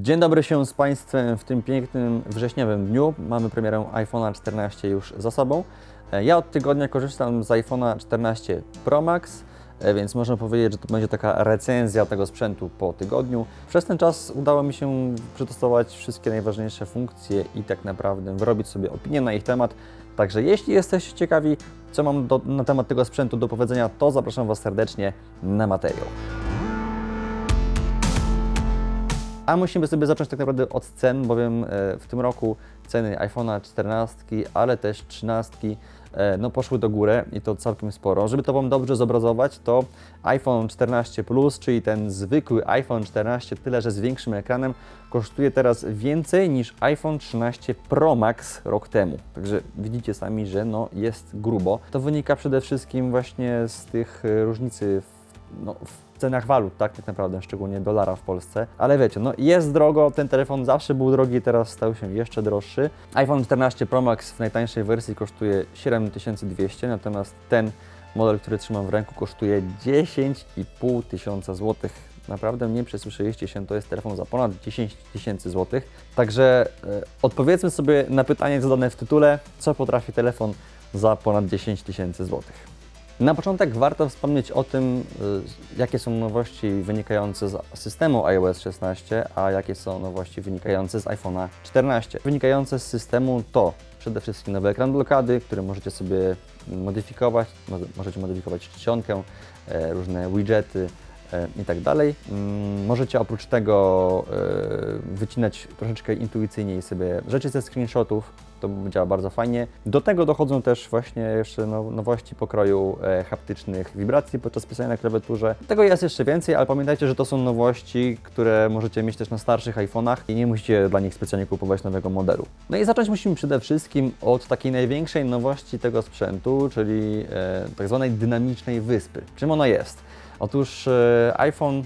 Dzień dobry się z Państwem w tym pięknym wrześniowym dniu. Mamy premierę iPhone'a 14 już za sobą. E, Ja od tygodnia korzystam z iPhone'a 14 Pro Max, e, więc można powiedzieć, że to będzie taka recenzja tego sprzętu po tygodniu. Przez ten czas udało mi się przetestować wszystkie najważniejsze funkcje i tak naprawdę wyrobić sobie opinię na ich temat. Także jeśli jesteście ciekawi, co mam do, na temat tego sprzętu do powiedzenia, to zapraszam Was serdecznie na materiał. A musimy sobie zacząć tak naprawdę od cen, bowiem e, w tym roku ceny iPhone'a 14, ale też 13 e, no, poszły do góry i to całkiem sporo. Żeby to Wam dobrze zobrazować, to iPhone 14 Plus, czyli ten zwykły iPhone 14, tyle że z większym ekranem, kosztuje teraz więcej niż iPhone 13 Pro Max rok temu. Także widzicie sami, że no, jest grubo. To wynika przede wszystkim właśnie z tych e, różnicy w, no, w cenach walut, tak, tak naprawdę, szczególnie dolara w Polsce. Ale wiecie, no jest drogo, ten telefon zawsze był drogi, teraz stał się jeszcze droższy. iPhone 14 Pro Max w najtańszej wersji kosztuje 7200, natomiast ten model, który trzymam w ręku kosztuje 10,5 tysiąca złotych. Naprawdę nie przesłyszeliście się, to jest telefon za ponad 10 tysięcy złotych. Także e, odpowiedzmy sobie na pytanie zadane w tytule, co potrafi telefon za ponad 10 tysięcy złotych. Na początek warto wspomnieć o tym, y, jakie są nowości wynikające z systemu iOS 16, a jakie są nowości wynikające z iPhone'a 14. Wynikające z systemu to przede wszystkim nowy ekran blokady, który możecie sobie modyfikować, mo- możecie modyfikować czcionkę, e, różne widgety i tak dalej. Mm, Możecie oprócz tego e, wycinać troszeczkę intuicyjniej sobie rzeczy ze screenshotów, to działa bardzo fajnie. Do tego dochodzą też właśnie jeszcze now- nowości pokroju e, haptycznych wibracji podczas pisania na klawiaturze. Tego jest jeszcze więcej, ale pamiętajcie, że to są nowości, które możecie mieć też na starszych iPhone'ach i nie musicie dla nich specjalnie kupować nowego modelu. No i zacząć musimy przede wszystkim od takiej największej nowości tego sprzętu, czyli e, tak zwanej dynamicznej wyspy. Czym ona jest? Otóż e, iPhone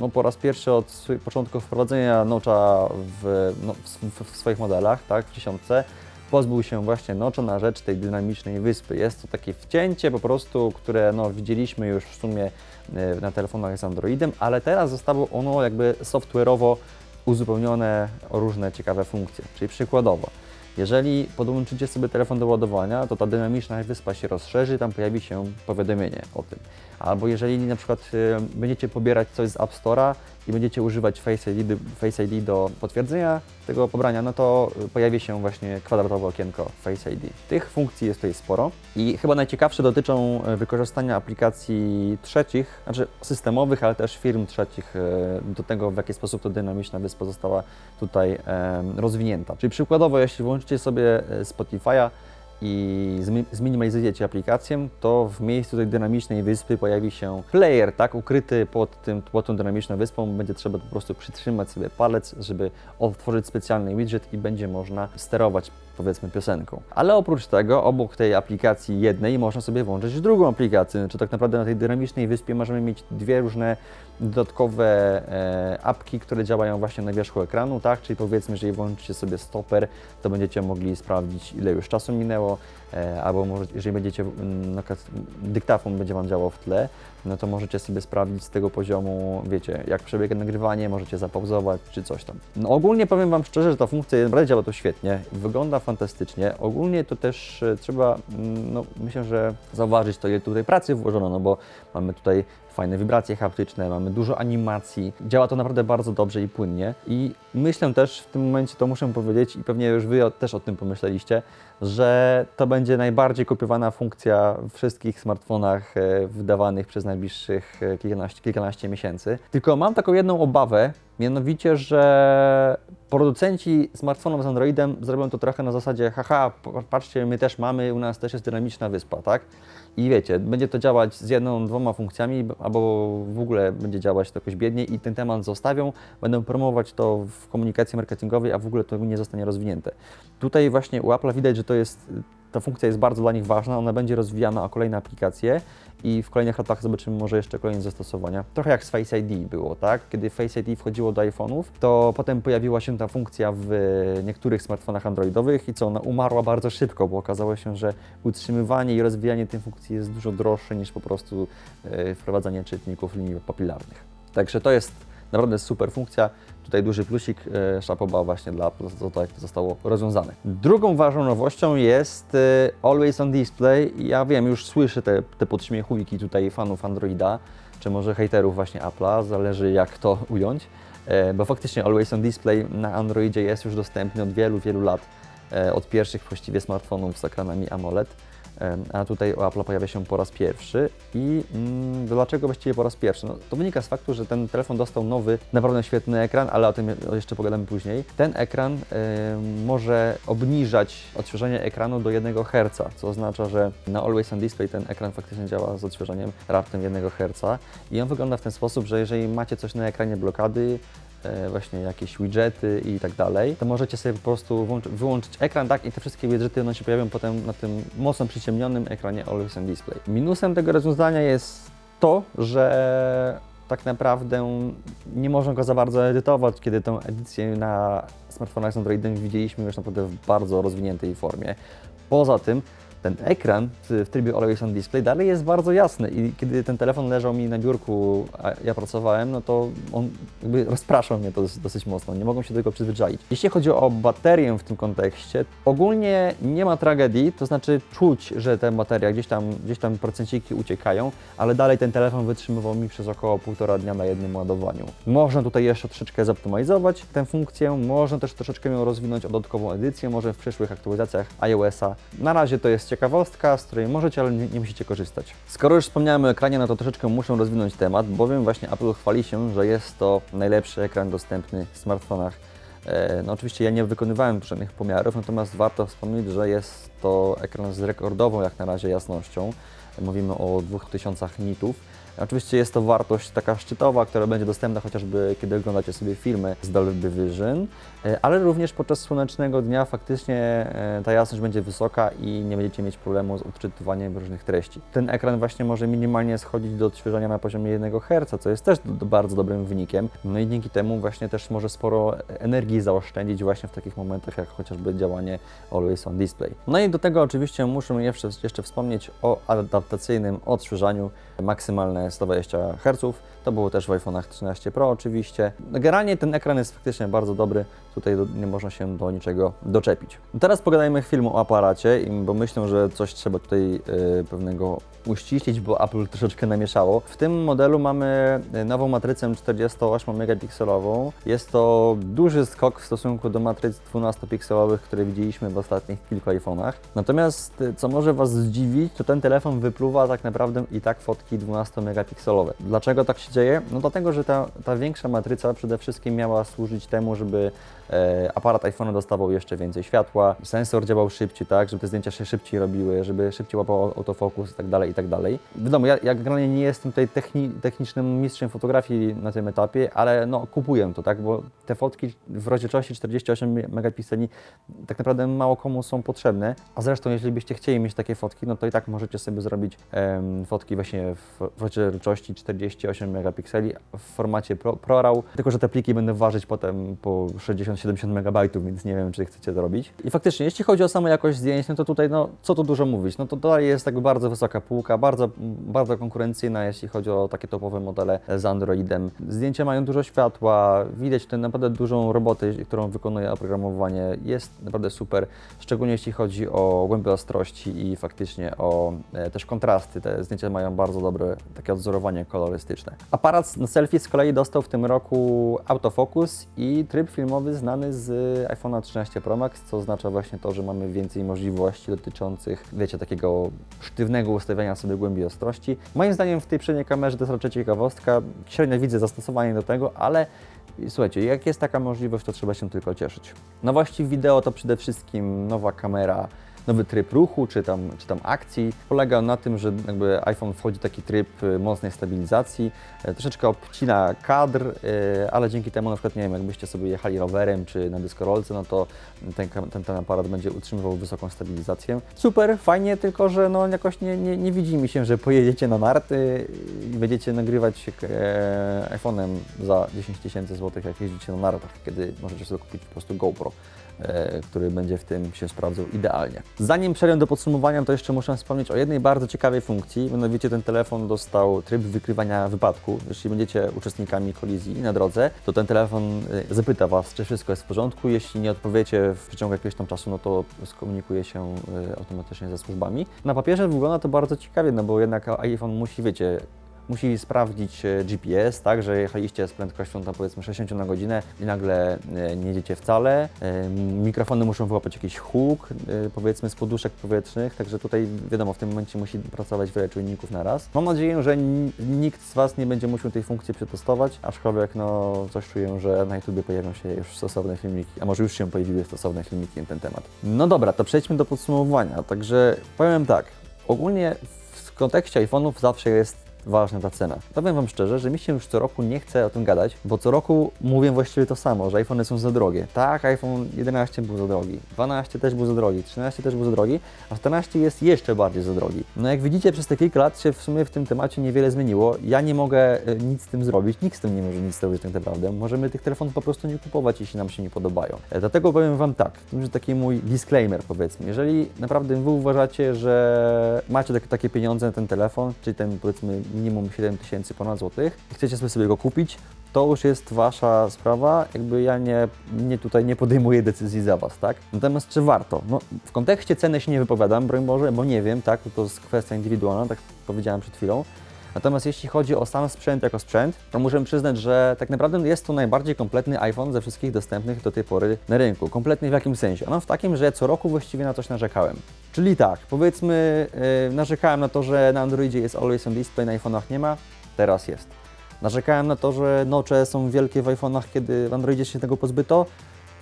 no, po raz pierwszy od swych początków wprowadzenia nocza w, no, w, w swoich modelach, tak, w dziesiątce, pozbył się właśnie nocza na rzecz tej dynamicznej wyspy. Jest to takie wcięcie po prostu, które no, widzieliśmy już w sumie e, na telefonach z Androidem, ale teraz zostało ono jakby software'owo uzupełnione o różne ciekawe funkcje. Czyli przykładowo, jeżeli podłączycie sobie telefon do ładowania, to ta dynamiczna wyspa się rozszerzy, tam pojawi się powiadomienie o tym. Albo jeżeli na przykład y, będziecie pobierać coś z App Store'a i będziecie używać Face ID, Face ID do potwierdzenia tego pobrania, no to y, pojawi się właśnie kwadratowe okienko Face ID. Tych funkcji jest tutaj sporo i chyba najciekawsze dotyczą y, wykorzystania aplikacji trzecich, znaczy systemowych, ale też firm trzecich y, do tego, w jaki sposób to dynamiczna wyspa została tutaj rozwinięta. Czyli przykładowo, jeśli włączycie sobie Spotify'a i zmi- zminimalizujecie aplikację, to w miejscu tej dynamicznej wyspy pojawi się player, tak, ukryty pod, tym, pod tą dynamiczną wyspą. Będzie trzeba po prostu przytrzymać sobie palec, żeby otworzyć specjalny widget i będzie można sterować powiedzmy piosenką. Ale oprócz tego, obok tej aplikacji jednej można sobie włączyć drugą aplikację. Znaczy tak naprawdę na tej dynamicznej wyspie możemy mieć dwie różne dodatkowe e, apki, które działają właśnie na wierzchu ekranu, tak? Czyli powiedzmy, że jeżeli włączycie sobie stoper, to będziecie mogli sprawdzić, ile już czasu minęło, albo może, jeżeli będziecie, przykład dyktafon będzie Wam działał w tle, no to możecie sobie sprawdzić z tego poziomu, wiecie, jak przebiega nagrywanie, możecie zapauzować czy coś tam. No ogólnie powiem Wam szczerze, że ta funkcja naprawdę działa to świetnie, wygląda fantastycznie. Ogólnie to też e, trzeba, mm, no myślę, że zauważyć to, ile tutaj pracy włożono, no bo mamy tutaj fajne wibracje haptyczne, mamy dużo animacji. Działa to naprawdę bardzo dobrze i płynnie. I myślę też w tym momencie, to muszę powiedzieć, i pewnie już Wy też o tym pomyśleliście, że to będzie najbardziej kopiowana funkcja w wszystkich smartfonach e, wydawanych przez najbliższych e, kilkanaście, kilkanaście miesięcy. Tylko mam taką jedną obawę, mianowicie, że producenci smartfonów z Androidem zrobią to trochę na zasadzie haha, patrzcie, my też mamy, u nas też jest dynamiczna wyspa, tak? I wiecie, będzie to działać z jedną, dwoma funkcjami, albo w ogóle będzie działać to jakoś biedniej i ten temat zostawią, będą promować to w komunikacji marketingowej, a w ogóle to nie zostanie rozwinięte. Tutaj właśnie u Apple'a widać, że to jest, ta funkcja jest bardzo dla nich ważna, ona będzie rozwijana o kolejne aplikacje i w kolejnych latach zobaczymy może jeszcze kolejne zastosowania. Trochę jak z Face ID było, tak? Kiedy Face ID wchodziło do iPhone'ów, to potem pojawiła się ta funkcja w niektórych smartfonach androidowych i co, ona umarła bardzo szybko, bo okazało się, że utrzymywanie i rozwijanie tej funkcji jest dużo droższe niż po prostu e, wprowadzanie czytników linii papilarnych. Także to jest naprawdę super funkcja. Tutaj duży plusik, e, szapoba właśnie dla Apple, to jak to zostało rozwiązane. Drugą ważną nowością jest e, Always on Display. Ja wiem, już słyszę te, te podśmiechujki tutaj fanów Androida, czy może hejterów właśnie Apple'a, zależy jak to ująć, e, bo faktycznie Always on Display na Androidzie jest już dostępny od wielu, wielu lat, od pierwszych właściwie smartfonów z ekranami AMOLED. A tutaj u Apple'a pojawia się po raz pierwszy. I mm, dlaczego właściwie po raz pierwszy? No, to wynika z faktu, że ten telefon dostał nowy, naprawdę świetny ekran, ale o tym jeszcze pogadamy później. Ten ekran em, może obniżać odświeżenie ekranu do 1 Hz, co oznacza, że na Always on Display ten ekran faktycznie działa z odświeżeniem raptem 1 Hz. I on wygląda w ten sposób, że jeżeli macie coś na ekranie blokady, właśnie jakieś widgety i tak dalej, to możecie sobie po prostu wyłączyć ekran, tak, i te wszystkie widgety one się pojawią potem na tym mocno przyciemnionym ekranie Always on Display. Minusem tego rozwiązania jest to, że tak naprawdę nie można go za bardzo edytować, kiedy tę edycję na smartfonach z Androidem widzieliśmy już naprawdę w bardzo rozwiniętej formie. Poza tym ten ekran w trybie Always on Display dalej jest bardzo jasny i kiedy ten telefon leżał mi na biurku, a ja pracowałem, no to on jakby rozpraszał mnie to dos- dosyć mocno, nie mogłem się do tego przyzwyczaić. Jeśli chodzi o baterię w tym kontekście, ogólnie nie ma tragedii, to znaczy czuć, że te bateria gdzieś tam, gdzieś tam procenciki uciekają, ale dalej ten telefon wytrzymywał mi przez około półtora dnia na jednym ładowaniu. Można tutaj jeszcze troszeczkę zoptymalizować tę funkcję, można też troszeczkę ją rozwinąć o dodatkową edycję, może w przyszłych aktualizacjach iOS-a. Na razie to jest ciekawostka, z której możecie, ale nie, nie musicie korzystać. Skoro już wspomniałem o ekranie, no to troszeczkę muszę rozwinąć temat, bowiem właśnie Apple chwali się, że jest to najlepszy ekran dostępny w smartfonach. E, No oczywiście ja nie wykonywałem żadnych pomiarów, natomiast warto wspomnieć, że jest to ekran z rekordową jak na razie jasnością. Mówimy o 2000 nitów. Oczywiście jest to wartość taka szczytowa, która będzie dostępna chociażby kiedy oglądacie sobie filmy z Dolby Vision, ale również podczas słonecznego dnia faktycznie e, ta jasność będzie wysoka i nie będziecie mieć problemu z odczytywaniem różnych treści. Ten ekran właśnie może minimalnie schodzić do odświeżania na poziomie 1 Hz, co jest też bardzo dobrym wynikiem. No i dzięki temu właśnie też może sporo energii zaoszczędzić właśnie w takich momentach jak chociażby działanie Always on Display. No i do tego oczywiście muszę jeszcze, jeszcze wspomnieć o adaptacyjnym odświeżaniu maksymalne 120 Hz. To było też w iPhone'ach 13 Pro oczywiście. Generalnie ten ekran jest faktycznie bardzo dobry, tutaj do, nie można się do niczego doczepić. Teraz pogadajmy chwilę o aparacie, bo myślę, że coś trzeba tutaj y, pewnego uściślić, bo Apple troszeczkę namieszało. W tym modelu mamy y, nową matrycę 48 megapikselową. Jest to duży skok w stosunku do matryc 12-pikselowych, które widzieliśmy w ostatnich kilku iPhone'ach. Natomiast y, co może Was zdziwić, to ten telefon wypluwa tak naprawdę i tak fotki 12-megapikselowe. Dlaczego tak się dzieje? No dlatego, że ta, ta większa matryca przede wszystkim miała służyć temu, żeby e, aparat iPhone dostawał jeszcze więcej światła, sensor działał szybciej, tak, żeby te zdjęcia się szybciej robiły, żeby szybciej łapał autofokus i tak dalej, i tak dalej. Wiadomo, ja, ja generalnie nie jestem tutaj techni, technicznym mistrzem fotografii na tym etapie, ale no kupuję to, tak, bo te fotki w rozdzielczości 48 megapikseli tak naprawdę mało komu są potrzebne, a zresztą jeśli byście chcieli mieć takie fotki, no to i tak możecie sobie zrobić em, fotki właśnie w, w rozdzielczości 48 megapikseli w formacie Pro, ProRAW, tylko że te pliki będą ważyć potem po 60-70 megabajtów, więc nie wiem, czy chcecie to robić. I faktycznie, jeśli chodzi o samą jakość zdjęć, no to tutaj, no co tu dużo mówić, no to dalej jest tak bardzo wysoka półka, bardzo, bardzo konkurencyjna, jeśli chodzi o takie topowe modele z Androidem. Zdjęcia mają dużo światła, widać tutaj naprawdę dużą robotę, którą wykonuje oprogramowanie, jest naprawdę super, szczególnie jeśli chodzi o głębię ostrości i faktycznie o e, też kontrasty. Te zdjęcia mają bardzo dobre takie odzorowanie kolorystyczne. Aparat na selfie z kolei dostał w tym roku autofokus i tryb filmowy znany z iPhone'a 13 Pro Max, co oznacza właśnie to, że mamy więcej możliwości dotyczących, wiecie, takiego sztywnego ustawiania sobie głębi ostrości. Moim zdaniem w tej przedniej kamerze to jest raczej ciekawostka. Średnio widzę zastosowanie do tego, ale Słuchajcie, jak jest taka możliwość, to trzeba się tylko cieszyć. Nowości wideo to przede wszystkim nowa kamera, nowy tryb ruchu, czy tam, czy tam akcji. Polega on na tym, że jakby iPhone wchodzi w taki tryb y, mocnej stabilizacji, e, troszeczkę obcina kadr, y, ale dzięki temu na przykład, nie wiem, jakbyście sobie jechali rowerem, czy na dyskorolce, no to ten, ten, ten aparat będzie utrzymywał wysoką stabilizację. Super, fajnie, tylko że no jakoś nie, nie, nie widzi mi się, że pojedziecie na narty i będziecie nagrywać e, iPhone'em za 10 tysięcy złotych, jak jeździcie na nartach, kiedy możecie sobie kupić po prostu GoPro, e, który będzie w tym się sprawdzał idealnie. Zanim przejdę do podsumowania, to jeszcze muszę wspomnieć o jednej bardzo ciekawej funkcji. Mianowicie ten telefon dostał tryb wykrywania wypadku. Jeśli będziecie uczestnikami kolizji na drodze, to ten telefon y, zapyta Was, czy wszystko jest w porządku. Jeśli nie odpowiecie w przeciągu jakiegoś tam czasu, no to skomunikuje się y, automatycznie ze służbami. Na papierze wygląda to bardzo ciekawie, no bo jednak iPhone musi, wiecie, musi sprawdzić e, GPS, tak, że jechaliście z prędkością tam powiedzmy 60 na godzinę i nagle e, nie jedziecie wcale. E, Mikrofony muszą wyłapać jakiś huk, powiedzmy z poduszek powietrznych, także tutaj wiadomo, w tym momencie musi pracować wiele czynników na raz. Mam nadzieję, że nikt z Was nie będzie musiał tej funkcji przetestować, aczkolwiek no coś czuję, że na YouTubie pojawią się już stosowne filmiki, a może już się pojawiły stosowne filmiki na ten temat. No dobra, to przejdźmy do podsumowania. Także powiem tak, ogólnie w kontekście iPhone'ów zawsze jest ważna ta cena. Powiem Wam szczerze, że mi się już co roku nie chce o tym gadać, bo co roku mówię właściwie to samo, że iPhony są za drogie. Tak, iPhone 11 był za drogi, 12 też był za drogi, 13 też był za drogi, a 14 jest jeszcze bardziej za drogi. No jak widzicie, przez te kilka lat się w sumie w tym temacie niewiele zmieniło. Ja nie mogę e, nic z tym zrobić, nikt z tym nie może nic zrobić tak naprawdę. Możemy tych telefonów po prostu nie kupować, jeśli nam się nie podobają. E, Dlatego powiem Wam tak, to taki mój disclaimer powiedzmy. Jeżeli naprawdę Wy uważacie, że macie takie, takie pieniądze na ten telefon, czyli ten powiedzmy minimum 7 tysięcy ponad złotych i chcecie sobie, go kupić, to już jest Wasza sprawa, jakby ja nie, nie tutaj nie podejmuję decyzji za Was, tak? Natomiast czy warto? No, w kontekście ceny się nie wypowiadam, broń Boże, bo nie wiem, tak? To jest kwestia indywidualna, tak powiedziałem przed chwilą. Natomiast jeśli chodzi o sam sprzęt jako sprzęt, to muszę przyznać, że tak naprawdę jest to najbardziej kompletny iPhone ze wszystkich dostępnych do tej pory na rynku. Kompletny w jakim sensie? Ano w takim, że co roku właściwie na coś narzekałem. Czyli tak, powiedzmy, yy, narzekałem na to, że na Androidzie jest Always on Display, na iPhone'ach nie ma, teraz jest. Narzekałem na to, że nocze są wielkie w iPhone'ach, kiedy w Androidzie się tego pozbyto.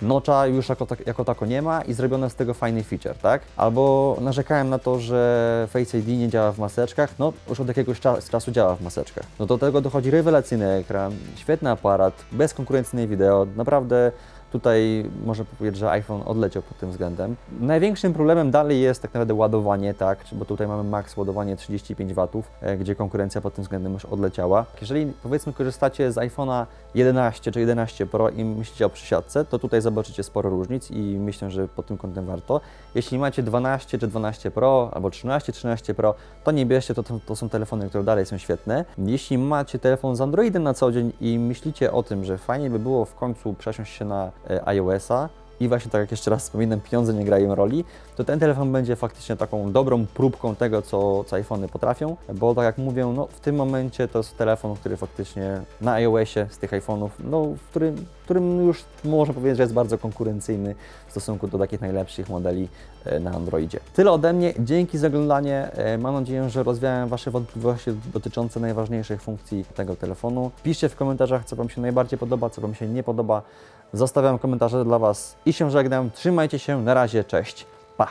Nocza już jako, tak, jako tako nie ma i zrobiono z tego fajny feature, tak? Albo narzekałem na to, że Face ID nie działa w maseczkach, no już od jakiegoś cza- czasu działa w maseczkach. No do tego dochodzi rewelacyjny ekran, świetny aparat, bezkonkurencyjne wideo, naprawdę Tutaj można powiedzieć, że iPhone odleciał pod tym względem. Największym problemem dalej jest tak naprawdę ładowanie, tak, bo tutaj mamy max ładowanie 35 W, e, gdzie konkurencja pod tym względem już odleciała. Jeżeli powiedzmy korzystacie z iPhone'a 11 czy 11 Pro i myślicie o przysiadce, to tutaj zobaczycie sporo różnic i myślę, że pod tym kątem warto. Jeśli macie 12 czy 12 Pro albo 13, 13 Pro, to nie bierzcie, to, to, są telefony, które dalej są świetne. Jeśli macie telefon z Androidem na co dzień i myślicie o tym, że fajnie by było w końcu przesiąść się na iOS-a, i właśnie tak jak jeszcze raz wspominam, pieniądze nie grają roli, to ten telefon będzie faktycznie taką dobrą próbką tego, co, co iPhony potrafią, bo tak jak mówię, no w tym momencie to jest telefon, który faktycznie na iOSie z tych iPhone'ów, no w którym, którym już można powiedzieć, że jest bardzo konkurencyjny w stosunku do takich najlepszych modeli e, na Androidzie. Tyle ode mnie, dzięki za oglądanie, E, mam nadzieję, że rozwiałem Wasze wątpliwości dotyczące najważniejszych funkcji tego telefonu. Piszcie w komentarzach, co Wam się najbardziej podoba, co Wam się nie podoba. Zostawiam komentarze dla Was i się żegnam. Trzymajcie się, na razie, cześć, pa!